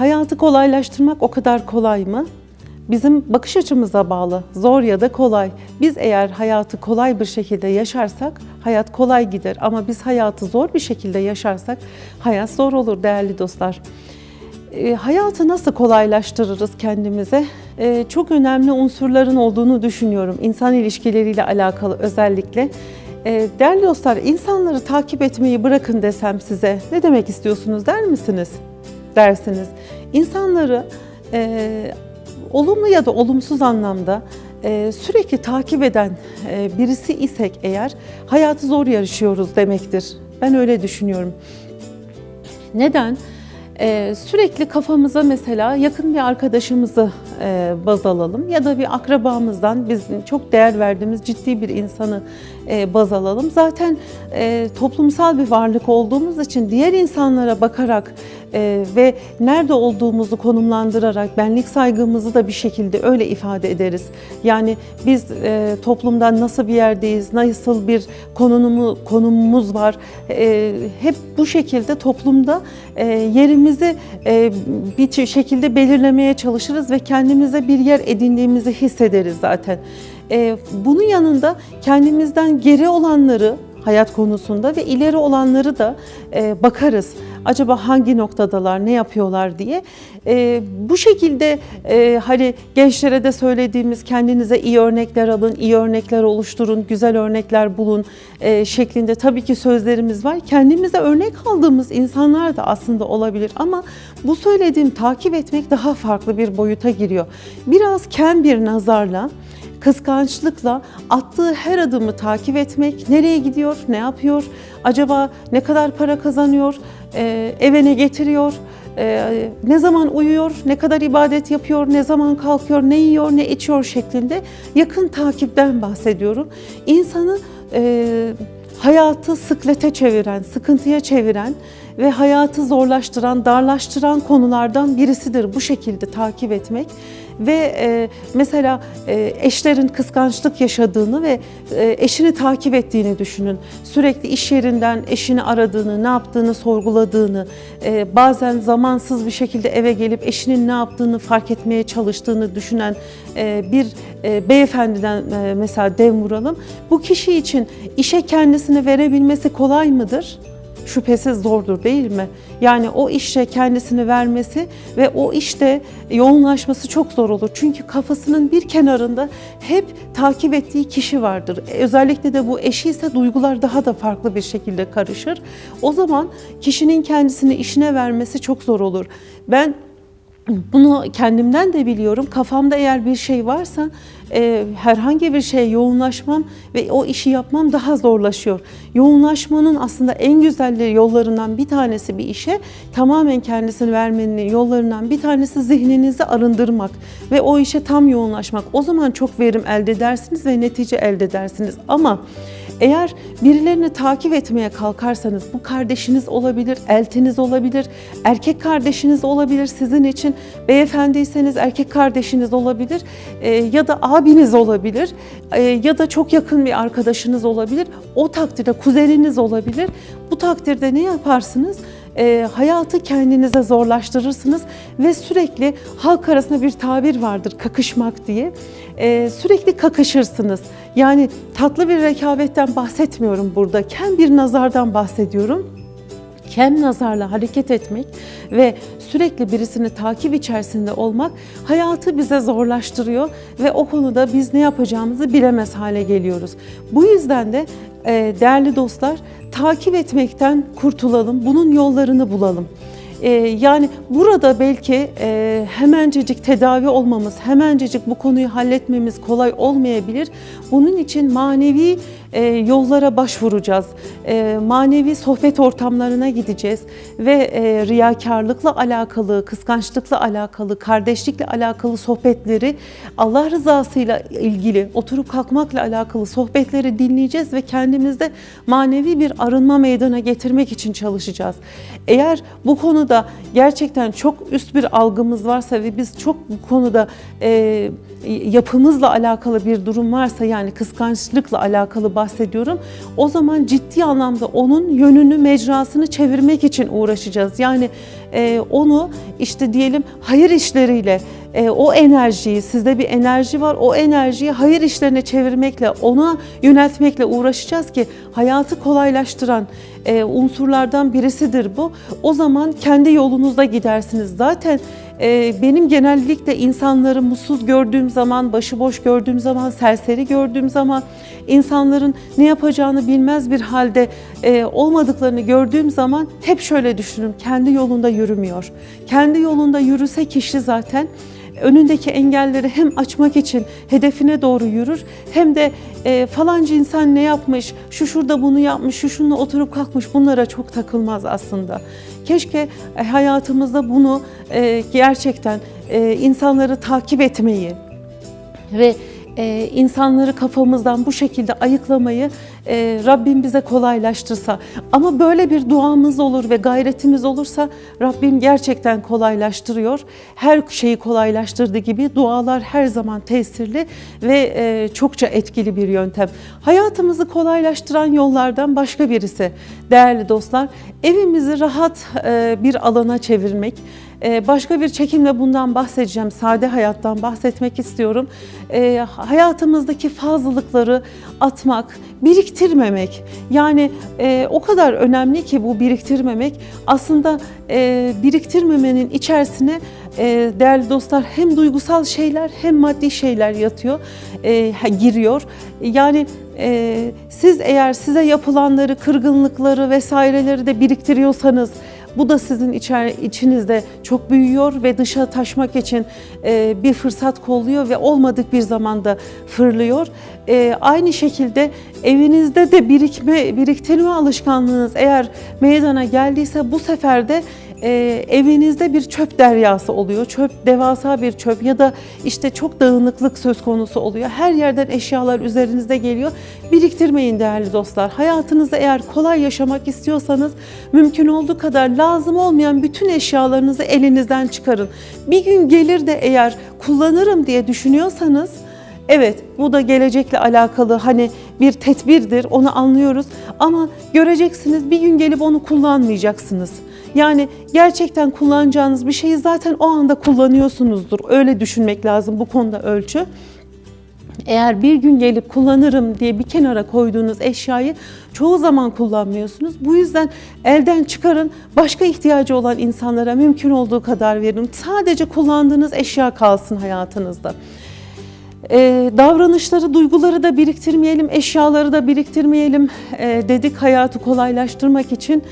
Hayatı kolaylaştırmak o kadar kolay mı? Bizim bakış açımıza bağlı. Zor ya da kolay. Biz eğer hayatı kolay bir şekilde yaşarsak hayat kolay gider. Ama biz hayatı zor bir şekilde yaşarsak hayat zor olur değerli dostlar. E, hayatı nasıl kolaylaştırırız kendimize? E, çok önemli unsurların olduğunu düşünüyorum. İnsan ilişkileriyle alakalı özellikle. E, değerli dostlar, insanları takip etmeyi bırakın desem size ne demek istiyorsunuz der misiniz? Dersiniz. İnsanları e, olumlu ya da olumsuz anlamda e, sürekli takip eden e, birisi isek eğer hayatı zor yarışıyoruz demektir. Ben öyle düşünüyorum. Neden? Ee, sürekli kafamıza mesela yakın bir arkadaşımızı e, baz alalım ya da bir akrabamızdan biz çok değer verdiğimiz ciddi bir insanı baz alalım. Zaten e, toplumsal bir varlık olduğumuz için diğer insanlara bakarak e, ve nerede olduğumuzu konumlandırarak benlik saygımızı da bir şekilde öyle ifade ederiz. Yani biz e, toplumdan nasıl bir yerdeyiz, nasıl bir konumu, konumumuz var, e, hep bu şekilde toplumda e, yerimizi e, bir şekilde belirlemeye çalışırız ve kendimize bir yer edindiğimizi hissederiz zaten. E, bunun yanında kendimizden geri olanları hayat konusunda ve ileri olanları da e, bakarız. Acaba hangi noktadalar, ne yapıyorlar diye. E, bu şekilde e, hani gençlere de söylediğimiz kendinize iyi örnekler alın, iyi örnekler oluşturun, güzel örnekler bulun e, şeklinde tabii ki sözlerimiz var. Kendimize örnek aldığımız insanlar da aslında olabilir ama bu söylediğim takip etmek daha farklı bir boyuta giriyor. Biraz ken bir nazarla kıskançlıkla attığı her adımı takip etmek, nereye gidiyor, ne yapıyor, acaba ne kadar para kazanıyor, e, eve ne getiriyor, e, ne zaman uyuyor, ne kadar ibadet yapıyor, ne zaman kalkıyor, ne yiyor, ne içiyor şeklinde yakın takipten bahsediyorum. İnsanı e, hayatı sıklete çeviren, sıkıntıya çeviren ve hayatı zorlaştıran, darlaştıran konulardan birisidir bu şekilde takip etmek. Ve e, mesela e, eşlerin kıskançlık yaşadığını ve e, eşini takip ettiğini düşünün. Sürekli iş yerinden eşini aradığını, ne yaptığını sorguladığını, e, bazen zamansız bir şekilde eve gelip eşinin ne yaptığını fark etmeye çalıştığını düşünen e, bir e, beyefendiden e, mesela dem vuralım. Bu kişi için işe kendisini verebilmesi kolay mıdır? Şüphesiz zordur değil mi? Yani o işte kendisini vermesi ve o işte yoğunlaşması çok zor olur. Çünkü kafasının bir kenarında hep takip ettiği kişi vardır. Özellikle de bu eşi ise duygular daha da farklı bir şekilde karışır. O zaman kişinin kendisini işine vermesi çok zor olur. Ben bunu kendimden de biliyorum. Kafamda eğer bir şey varsa e, herhangi bir şeye yoğunlaşmam ve o işi yapmam daha zorlaşıyor. Yoğunlaşmanın aslında en güzel yollarından bir tanesi bir işe tamamen kendisini vermenin yollarından bir tanesi zihninizi arındırmak ve o işe tam yoğunlaşmak. O zaman çok verim elde edersiniz ve netice elde edersiniz. Ama eğer birilerini takip etmeye kalkarsanız bu kardeşiniz olabilir, eltiniz olabilir, erkek kardeşiniz olabilir sizin için, beyefendiyseniz erkek kardeşiniz olabilir e, ya da abiniz olabilir e, ya da çok yakın bir arkadaşınız olabilir. O takdirde kuzeniniz olabilir. Bu takdirde ne yaparsınız? E, hayatı kendinize zorlaştırırsınız ve sürekli halk arasında bir tabir vardır kakışmak diye. E, sürekli kakışırsınız. Yani tatlı bir rekabetten bahsetmiyorum burada. Kem bir nazardan bahsediyorum kem nazarla hareket etmek ve sürekli birisini takip içerisinde olmak hayatı bize zorlaştırıyor ve o konuda biz ne yapacağımızı bilemez hale geliyoruz. Bu yüzden de e, değerli dostlar takip etmekten kurtulalım, bunun yollarını bulalım. Ee, yani burada belki e, hemencecik tedavi olmamız, hemencecik bu konuyu halletmemiz kolay olmayabilir. Bunun için manevi e, yollara başvuracağız. E, manevi sohbet ortamlarına gideceğiz ve e, riyakarlıkla alakalı, kıskançlıkla alakalı, kardeşlikle alakalı sohbetleri Allah rızasıyla ilgili oturup kalkmakla alakalı sohbetleri dinleyeceğiz ve kendimizde manevi bir arınma meydana getirmek için çalışacağız. Eğer bu konuda gerçekten çok üst bir algımız varsa ve biz çok bu konuda e, yapımızla alakalı bir durum varsa yani kıskançlıkla alakalı bahsediyorum. O zaman ciddi anlamda onun yönünü, mecrasını çevirmek için uğraşacağız. Yani e, onu işte diyelim hayır işleriyle e, o enerjiyi, sizde bir enerji var, o enerjiyi hayır işlerine çevirmekle, ona yöneltmekle uğraşacağız ki hayatı kolaylaştıran e, unsurlardan birisidir bu. O zaman kendi yolunuzda gidersiniz. Zaten e, benim genellikle insanları mutsuz gördüğüm zaman, başıboş gördüğüm zaman, serseri gördüğüm zaman, insanların ne yapacağını bilmez bir halde e, olmadıklarını gördüğüm zaman hep şöyle düşünürüm. Kendi yolunda yürümüyor. Kendi yolunda yürüse kişi zaten önündeki engelleri hem açmak için hedefine doğru yürür hem de e, falanca insan ne yapmış, şu şurada bunu yapmış, şu şununla oturup kalkmış bunlara çok takılmaz aslında. Keşke e, hayatımızda bunu e, gerçekten e, insanları takip etmeyi ve e, insanları kafamızdan bu şekilde ayıklamayı e, Rabbim bize kolaylaştırsa. Ama böyle bir duamız olur ve gayretimiz olursa Rabbim gerçekten kolaylaştırıyor. Her şeyi kolaylaştırdığı gibi dualar her zaman tesirli ve e, çokça etkili bir yöntem. Hayatımızı kolaylaştıran yollardan başka birisi değerli dostlar evimizi rahat e, bir alana çevirmek. Ee, Başka bir çekimle bundan bahsedeceğim. Sade hayattan bahsetmek istiyorum. Ee, Hayatımızdaki fazlalıkları atmak, biriktirmemek. Yani e, o kadar önemli ki bu biriktirmemek. Aslında e, biriktirmemenin içerisine e, değerli dostlar hem duygusal şeyler hem maddi şeyler yatıyor, giriyor. Yani siz eğer size yapılanları, kırgınlıkları vesaireleri de biriktiriyorsanız bu da sizin içer, içinizde çok büyüyor ve dışa taşmak için e, bir fırsat kolluyor ve olmadık bir zamanda fırlıyor. E, aynı şekilde evinizde de birikme, biriktirme alışkanlığınız eğer meydana geldiyse bu sefer de e, evinizde bir çöp deryası oluyor. Çöp devasa bir çöp ya da işte çok dağınıklık söz konusu oluyor. Her yerden eşyalar üzerinizde geliyor. Biriktirmeyin değerli dostlar. Hayatınızda eğer kolay yaşamak istiyorsanız mümkün olduğu kadar lazım olmayan bütün eşyalarınızı elinizden çıkarın. Bir gün gelir de eğer kullanırım diye düşünüyorsanız Evet, bu da gelecekle alakalı hani bir tedbirdir, onu anlıyoruz. Ama göreceksiniz bir gün gelip onu kullanmayacaksınız. Yani gerçekten kullanacağınız bir şeyi zaten o anda kullanıyorsunuzdur. Öyle düşünmek lazım bu konuda ölçü. Eğer bir gün gelip kullanırım diye bir kenara koyduğunuz eşyayı çoğu zaman kullanmıyorsunuz. Bu yüzden elden çıkarın, başka ihtiyacı olan insanlara mümkün olduğu kadar verin. Sadece kullandığınız eşya kalsın hayatınızda. Ee, davranışları, duyguları da biriktirmeyelim, eşyaları da biriktirmeyelim ee, dedik hayatı kolaylaştırmak için.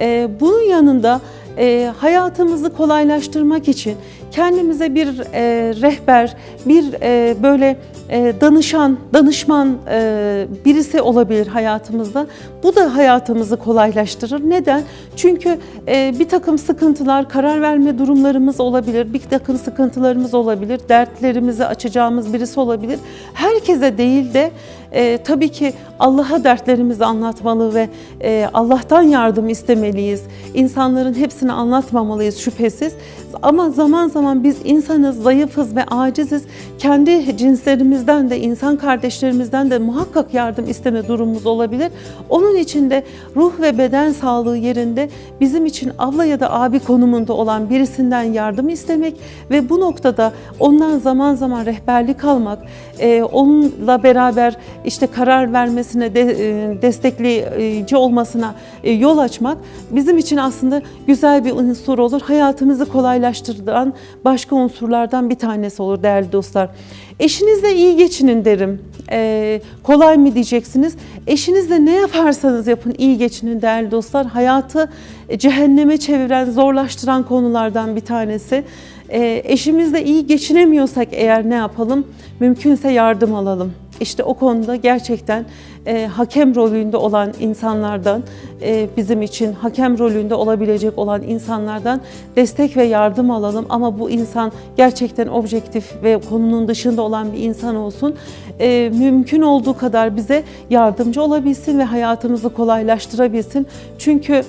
Ee, bunun yanında e, hayatımızı kolaylaştırmak için kendimize bir e, rehber, bir e, böyle e, danışan, danışman e, birisi olabilir hayatımızda. Bu da hayatımızı kolaylaştırır. Neden? Çünkü e, bir takım sıkıntılar, karar verme durumlarımız olabilir, bir takım sıkıntılarımız olabilir, dertlerimizi açacağımız birisi olabilir. Herkese değil de e, tabii ki Allah'a dertlerimizi anlatmalı ve e, Allah'tan yardım istemeliyiz. İnsanların hepsini anlatmamalıyız şüphesiz. Ama zaman zaman biz insanız, zayıfız ve aciziz. Kendi cinslerimizden de, insan kardeşlerimizden de muhakkak yardım isteme durumumuz olabilir. Onun için de ruh ve beden sağlığı yerinde bizim için abla ya da abi konumunda olan birisinden yardım istemek ve bu noktada ondan zaman zaman rehberlik almak, e, onunla beraber işte karar vermesine, de, e, destekleyici olmasına e, yol açmak bizim için aslında güzel bir unsur olur. Hayatımızı kolaylaştıran başka unsurlardan bir tanesi olur değerli dostlar. Eşinizle iyi geçinin derim. Ee, kolay mı diyeceksiniz? Eşinizle ne yaparsanız yapın iyi geçinin değerli dostlar. Hayatı cehenneme çeviren, zorlaştıran konulardan bir tanesi. Ee, eşimizle iyi geçinemiyorsak eğer ne yapalım? Mümkünse yardım alalım. İşte o konuda gerçekten e, hakem rolünde olan insanlardan, e, bizim için hakem rolünde olabilecek olan insanlardan destek ve yardım alalım. Ama bu insan gerçekten objektif ve konunun dışında olan bir insan olsun. E, mümkün olduğu kadar bize yardımcı olabilsin ve hayatımızı kolaylaştırabilsin. Çünkü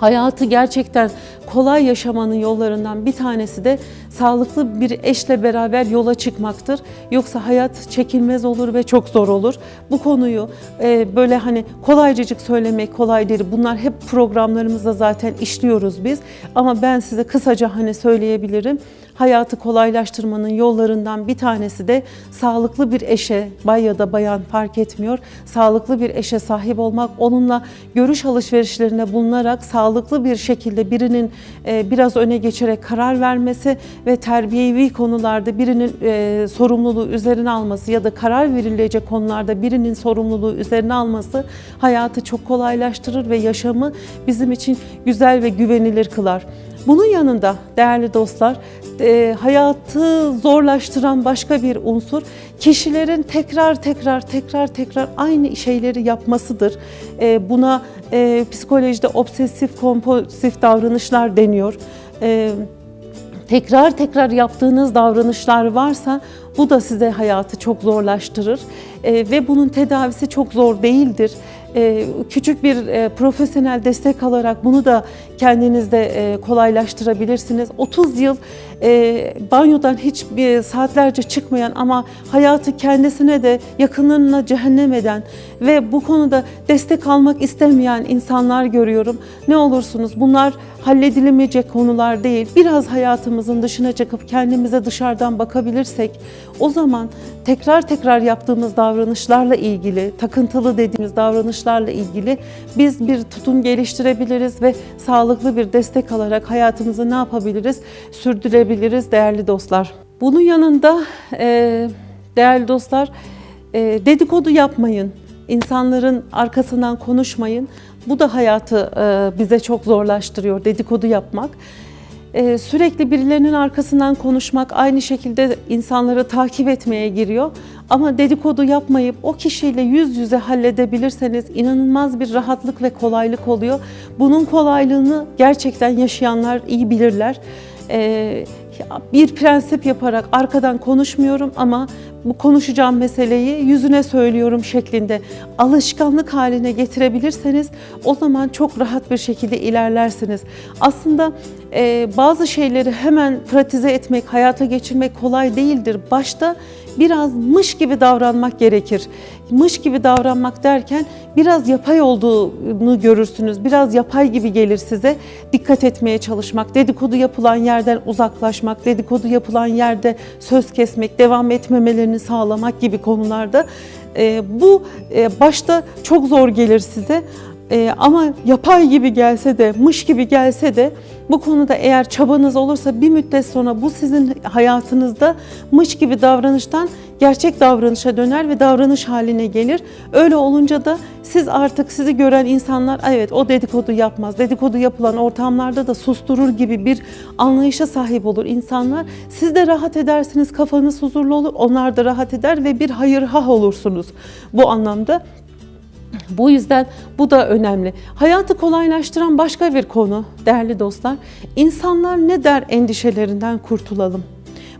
hayatı gerçekten kolay yaşamanın yollarından bir tanesi de sağlıklı bir eşle beraber yola çıkmaktır. Yoksa hayat çekilmez olur ve çok zor olur. Bu konuyu e, böyle hani kolaycacık söylemek kolay değil. Bunlar hep programlarımızda zaten işliyoruz biz. Ama ben size kısaca hani söyleyebilirim. Hayatı kolaylaştırmanın yollarından bir tanesi de sağlıklı bir eşe, bay ya da bayan fark etmiyor, sağlıklı bir eşe sahip olmak, onunla görüş alışverişlerine bulunarak sağlıklı bir şekilde birinin biraz öne geçerek karar vermesi ve terbiyevi konularda birinin e, sorumluluğu üzerine alması ya da karar verilecek konularda birinin sorumluluğu üzerine alması hayatı çok kolaylaştırır ve yaşamı bizim için güzel ve güvenilir kılar. Bunun yanında değerli dostlar, e, hayatı zorlaştıran başka bir unsur kişilerin tekrar tekrar tekrar tekrar aynı şeyleri yapmasıdır. E, buna e, psikolojide obsesif kompulsif davranışlar deniyor. Tekrar tekrar yaptığınız davranışlar varsa bu da size hayatı çok zorlaştırır ve bunun tedavisi çok zor değildir. E, küçük bir e, profesyonel destek alarak bunu da kendinizde e, kolaylaştırabilirsiniz. 30 yıl banyodan hiç saatlerce çıkmayan ama hayatı kendisine de yakınlarına cehennem eden ve bu konuda destek almak istemeyen insanlar görüyorum. Ne olursunuz bunlar halledilemeyecek konular değil. Biraz hayatımızın dışına çıkıp kendimize dışarıdan bakabilirsek o zaman tekrar tekrar yaptığımız davranışlarla ilgili, takıntılı dediğimiz davranışlarla ilgili biz bir tutum geliştirebiliriz ve sağlıklı bir destek alarak hayatımızı ne yapabiliriz? Sürdürebiliriz değerli dostlar. Bunun yanında e, değerli dostlar e, dedikodu yapmayın. İnsanların arkasından konuşmayın. Bu da hayatı e, bize çok zorlaştırıyor dedikodu yapmak. E, sürekli birilerinin arkasından konuşmak aynı şekilde insanları takip etmeye giriyor. Ama dedikodu yapmayıp o kişiyle yüz yüze halledebilirseniz inanılmaz bir rahatlık ve kolaylık oluyor. Bunun kolaylığını gerçekten yaşayanlar iyi bilirler. E, bir prensip yaparak arkadan konuşmuyorum ama bu konuşacağım meseleyi yüzüne söylüyorum şeklinde alışkanlık haline getirebilirseniz o zaman çok rahat bir şekilde ilerlersiniz. Aslında e, bazı şeyleri hemen pratize etmek, hayata geçirmek kolay değildir. Başta biraz mış gibi davranmak gerekir. Mış gibi davranmak derken biraz yapay olduğunu görürsünüz. Biraz yapay gibi gelir size. Dikkat etmeye çalışmak, dedikodu yapılan yerden uzaklaşmak, dedikodu yapılan yerde söz kesmek, devam etmemelerini sağlamak gibi konularda e, bu e, başta çok zor gelir size. E, ama yapay gibi gelse de, mış gibi gelse de bu konuda eğer çabanız olursa bir müddet sonra bu sizin hayatınızda mış gibi davranıştan gerçek davranışa döner ve davranış haline gelir. Öyle olunca da siz artık sizi gören insanlar evet o dedikodu yapmaz. Dedikodu yapılan ortamlarda da susturur gibi bir anlayışa sahip olur insanlar. Siz de rahat edersiniz, kafanız huzurlu olur. Onlar da rahat eder ve bir hayırhah olursunuz bu anlamda. Bu yüzden bu da önemli. Hayatı kolaylaştıran başka bir konu değerli dostlar. İnsanlar ne der endişelerinden kurtulalım.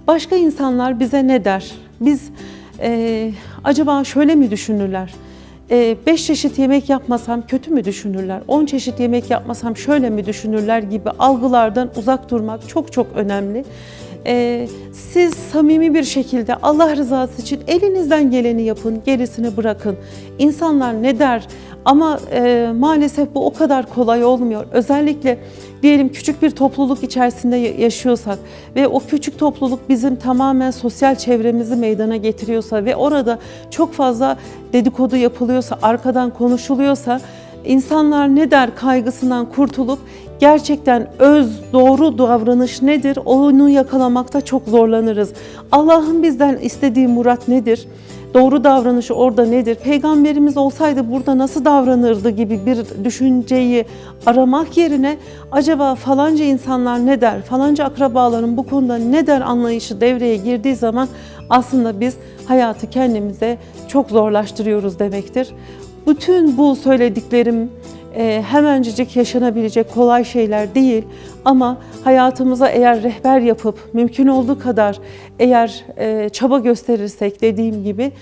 Başka insanlar bize ne der? Biz e, acaba şöyle mi düşünürler? 5 çeşit yemek yapmasam kötü mü düşünürler? 10 çeşit yemek yapmasam şöyle mi düşünürler gibi algılardan uzak durmak çok çok önemli. Ee, siz samimi bir şekilde Allah rızası için elinizden geleni yapın, gerisini bırakın. İnsanlar ne der? Ama e, maalesef bu o kadar kolay olmuyor. Özellikle diyelim küçük bir topluluk içerisinde yaşıyorsak ve o küçük topluluk bizim tamamen sosyal çevremizi meydana getiriyorsa ve orada çok fazla dedikodu yapılıyorsa, arkadan konuşuluyorsa insanlar ne der kaygısından kurtulup gerçekten öz doğru davranış nedir onu yakalamakta çok zorlanırız. Allah'ın bizden istediği murat nedir? Doğru davranışı orada nedir? Peygamberimiz olsaydı burada nasıl davranırdı gibi bir düşünceyi aramak yerine acaba falanca insanlar ne der? Falanca akrabaların bu konuda ne der anlayışı devreye girdiği zaman aslında biz hayatı kendimize çok zorlaştırıyoruz demektir. Bütün bu söylediklerim e, hemencecik yaşanabilecek kolay şeyler değil ama hayatımıza eğer rehber yapıp mümkün olduğu kadar eğer e, çaba gösterirsek dediğim gibi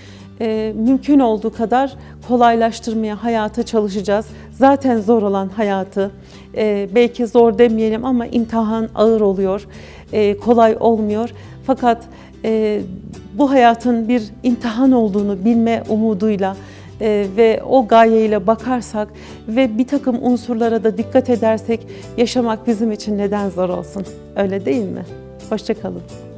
e, mümkün olduğu kadar kolaylaştırmaya, hayata çalışacağız. Zaten zor olan hayatı, e, belki zor demeyelim ama imtihan ağır oluyor, e, kolay olmuyor. Fakat e, bu hayatın bir imtihan olduğunu bilme umuduyla e, ve o gayeyle bakarsak ve bir takım unsurlara da dikkat edersek yaşamak bizim için neden zor olsun? Öyle değil mi? Hoşçakalın.